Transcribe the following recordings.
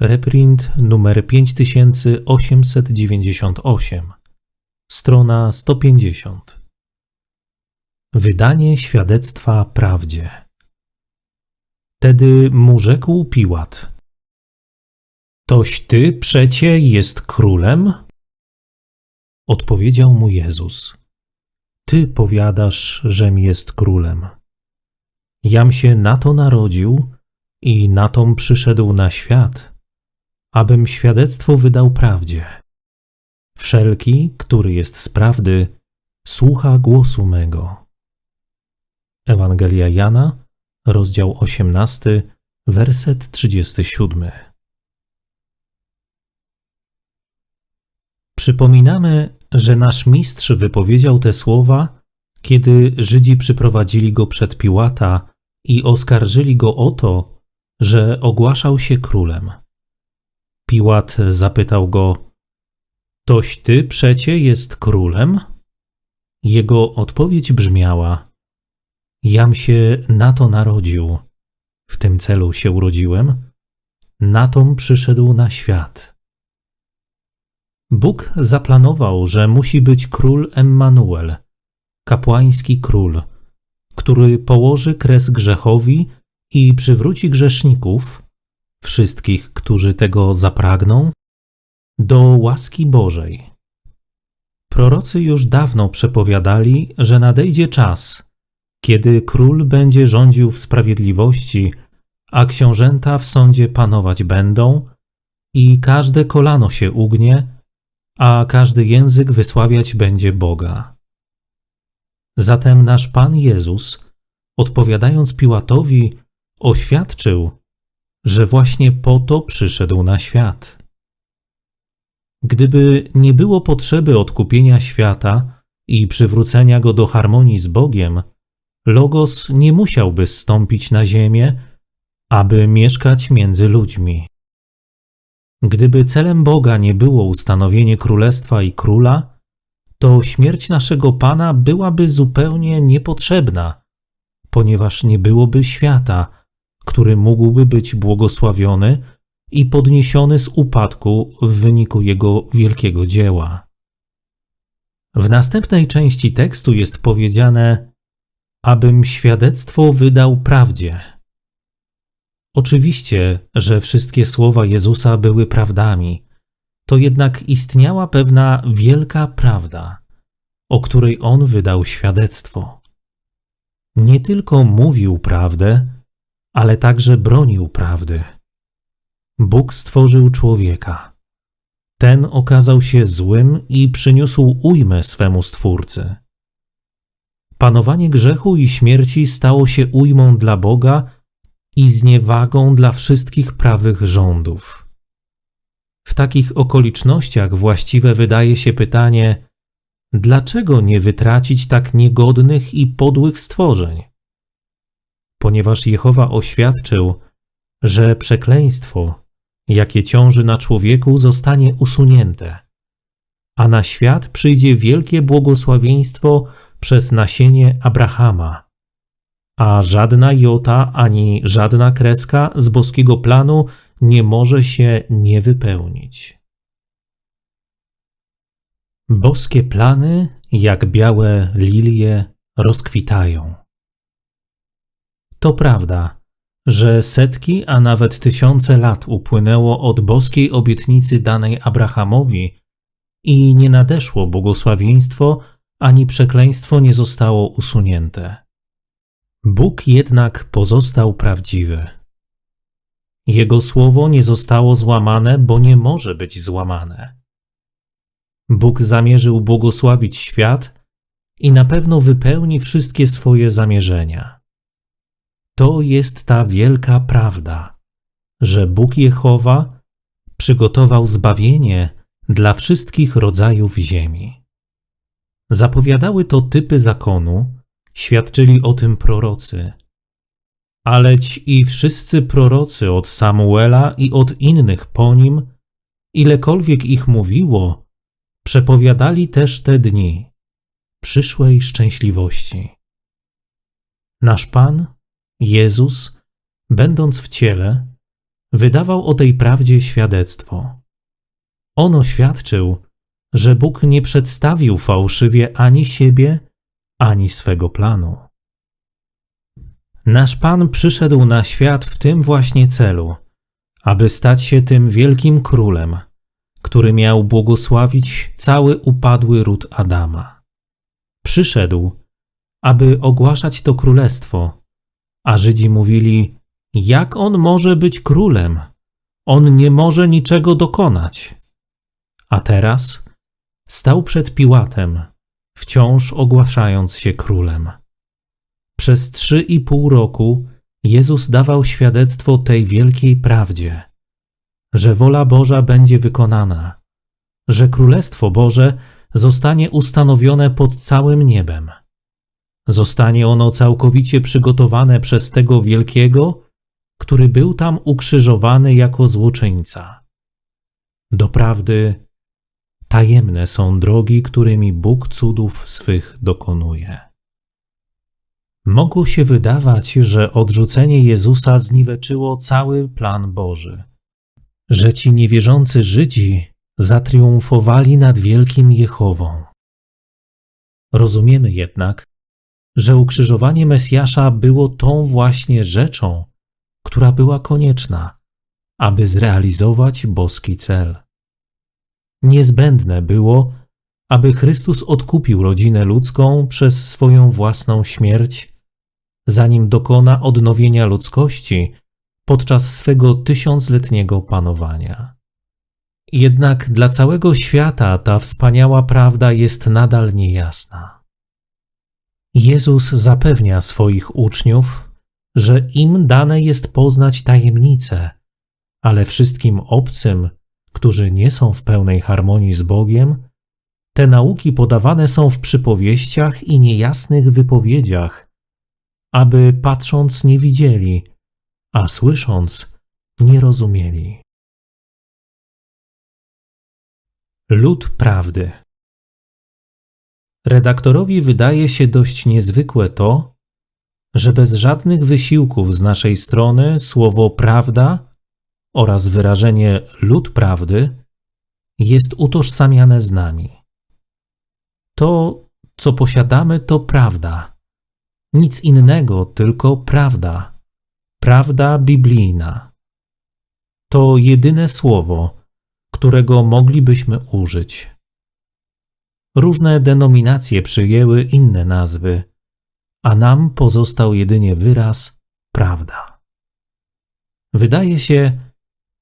Reprint numer 5898, strona 150. Wydanie świadectwa prawdzie. Wtedy mu rzekł Piłat: Toś ty przecie jest królem? Odpowiedział mu Jezus: Ty powiadasz, żem jest królem. Jam się na to narodził i na tom przyszedł na świat, abym świadectwo wydał prawdzie. Wszelki, który jest z prawdy, słucha głosu mego. Ewangelia Jana, rozdział 18, werset 37. Przypominamy, że nasz mistrz wypowiedział te słowa, kiedy Żydzi przyprowadzili go przed Piłata i oskarżyli go o to, że ogłaszał się królem. Piłat zapytał go: Toś ty przecie jest królem? Jego odpowiedź brzmiała: Jam się na to narodził, w tym celu się urodziłem, na tom przyszedł na świat. Bóg zaplanował, że musi być król Emmanuel, kapłański król, który położy kres grzechowi i przywróci grzeszników, wszystkich, którzy tego zapragną, do łaski Bożej. Prorocy już dawno przepowiadali, że nadejdzie czas, kiedy król będzie rządził w sprawiedliwości, a książęta w sądzie panować będą, i każde kolano się ugnie, a każdy język wysławiać będzie Boga. Zatem nasz Pan Jezus, odpowiadając Piłatowi, oświadczył, że właśnie po to przyszedł na świat. Gdyby nie było potrzeby odkupienia świata i przywrócenia go do harmonii z Bogiem, Logos nie musiałby zstąpić na ziemię, aby mieszkać między ludźmi. Gdyby celem Boga nie było ustanowienie królestwa i króla, to śmierć naszego Pana byłaby zupełnie niepotrzebna, ponieważ nie byłoby świata, który mógłby być błogosławiony i podniesiony z upadku w wyniku jego wielkiego dzieła. W następnej części tekstu jest powiedziane: Abym świadectwo wydał prawdzie. Oczywiście, że wszystkie słowa Jezusa były prawdami, to jednak istniała pewna wielka prawda, o której on wydał świadectwo. Nie tylko mówił prawdę, ale także bronił prawdy. Bóg stworzył człowieka. Ten okazał się złym i przyniósł ujmę swemu Stwórcy. Panowanie grzechu i śmierci stało się ujmą dla Boga i zniewagą dla wszystkich prawych rządów. W takich okolicznościach właściwe wydaje się pytanie: dlaczego nie wytracić tak niegodnych i podłych stworzeń? Ponieważ Jehowa oświadczył, że przekleństwo, jakie ciąży na człowieku, zostanie usunięte, a na świat przyjdzie wielkie błogosławieństwo przez nasienie Abrahama. A żadna jota ani żadna kreska z boskiego planu nie może się nie wypełnić. Boskie plany, jak białe lilie, rozkwitają. To prawda, że setki, a nawet tysiące lat upłynęło od boskiej obietnicy danej Abrahamowi i nie nadeszło błogosławieństwo, ani przekleństwo nie zostało usunięte. Bóg jednak pozostał prawdziwy. Jego słowo nie zostało złamane, bo nie może być złamane. Bóg zamierzył błogosławić świat i na pewno wypełni wszystkie swoje zamierzenia. To jest ta wielka prawda, że Bóg Jehowa przygotował zbawienie dla wszystkich rodzajów ziemi. Zapowiadały to typy zakonu, świadczyli o tym prorocy. Aleć i wszyscy prorocy od Samuela i od innych po nim, ilekolwiek ich mówiło, przepowiadali też te dni przyszłej szczęśliwości. Nasz Pan, Jezus, będąc w ciele, wydawał o tej prawdzie świadectwo. On oświadczył, że Bóg nie przedstawił fałszywie ani siebie, ani swego planu. Nasz Pan przyszedł na świat w tym właśnie celu, aby stać się tym wielkim królem, który miał błogosławić cały upadły ród Adama. Przyszedł, aby ogłaszać to królestwo, a Żydzi mówili: Jak on może być królem? On nie może niczego dokonać. A teraz stał przed Piłatem, wciąż ogłaszając się królem. Przez trzy i pół roku Jezus dawał świadectwo tej wielkiej prawdzie, że wola Boża będzie wykonana, że Królestwo Boże zostanie ustanowione pod całym niebem. Zostanie ono całkowicie przygotowane przez tego wielkiego, który był tam ukrzyżowany jako złoczyńca. Doprawdy, Tajemne są drogi, którymi Bóg cudów swych dokonuje. Mogło się wydawać, że odrzucenie Jezusa zniweczyło cały plan Boży, że ci niewierzący Żydzi zatriumfowali nad wielkim Jehową. Rozumiemy jednak, że ukrzyżowanie Mesjasza było tą właśnie rzeczą, która była konieczna, aby zrealizować boski cel. Niezbędne było, aby Chrystus odkupił rodzinę ludzką przez swoją własną śmierć, zanim dokona odnowienia ludzkości podczas swego tysiącletniego panowania. Jednak dla całego świata ta wspaniała prawda jest nadal niejasna. Jezus zapewnia swoich uczniów, że im dane jest poznać tajemnice, ale wszystkim obcym którzy nie są w pełnej harmonii z Bogiem, te nauki podawane są w przypowieściach i niejasnych wypowiedziach, aby patrząc nie widzieli, a słysząc nie rozumieli. Lud prawdy. Redaktorowi wydaje się dość niezwykłe to, że bez żadnych wysiłków z naszej strony słowo prawda oraz wyrażenie lud prawdy jest utożsamiane z nami. To, co posiadamy, to prawda. Nic innego, tylko prawda. Prawda biblijna. To jedyne słowo, którego moglibyśmy użyć. Różne denominacje przyjęły inne nazwy, a nam pozostał jedynie wyraz prawda. Wydaje się,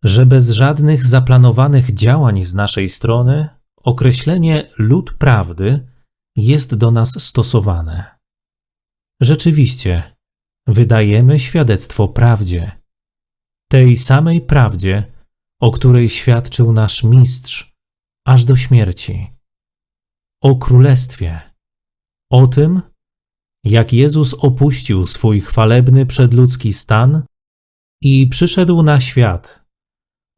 że bez żadnych zaplanowanych działań z naszej strony określenie lud prawdy jest do nas stosowane. Rzeczywiście, wydajemy świadectwo prawdzie, tej samej prawdzie, o której świadczył nasz mistrz aż do śmierci, o królestwie, o tym, jak Jezus opuścił swój chwalebny przedludzki stan i przyszedł na świat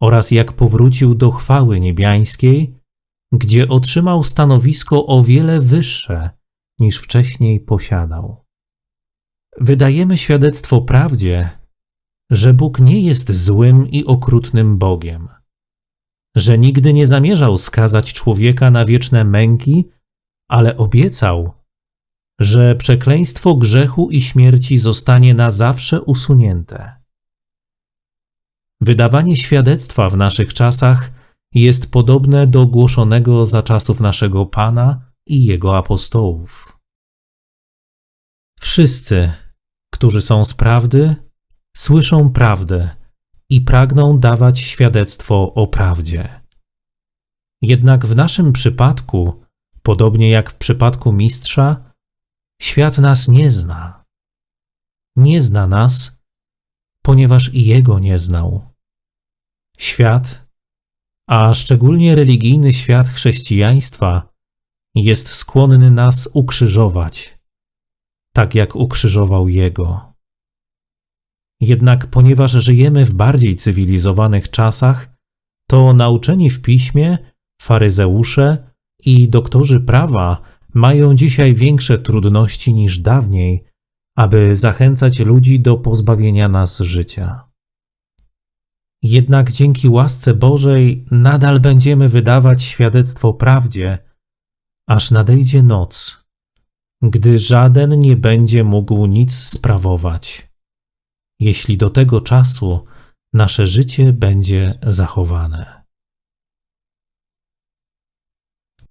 oraz jak powrócił do chwały niebiańskiej, gdzie otrzymał stanowisko o wiele wyższe niż wcześniej posiadał. Wydajemy świadectwo prawdzie, że Bóg nie jest złym i okrutnym Bogiem, że nigdy nie zamierzał skazać człowieka na wieczne męki, ale obiecał, że przekleństwo grzechu i śmierci zostanie na zawsze usunięte. Wydawanie świadectwa w naszych czasach jest podobne do głoszonego za czasów naszego Pana i Jego apostołów. Wszyscy, którzy są z prawdy, słyszą prawdę i pragną dawać świadectwo o prawdzie. Jednak w naszym przypadku, podobnie jak w przypadku mistrza, świat nas nie zna. Nie zna nas, ponieważ i jego nie znał. Świat, a szczególnie religijny świat chrześcijaństwa, jest skłonny nas ukrzyżować, tak jak ukrzyżował jego. Jednak ponieważ żyjemy w bardziej cywilizowanych czasach, to nauczeni w piśmie, faryzeusze i doktorzy prawa mają dzisiaj większe trudności niż dawniej aby zachęcać ludzi do pozbawienia nas życia. Jednak dzięki łasce Bożej nadal będziemy wydawać świadectwo prawdzie, aż nadejdzie noc, gdy żaden nie będzie mógł nic sprawować, jeśli do tego czasu nasze życie będzie zachowane.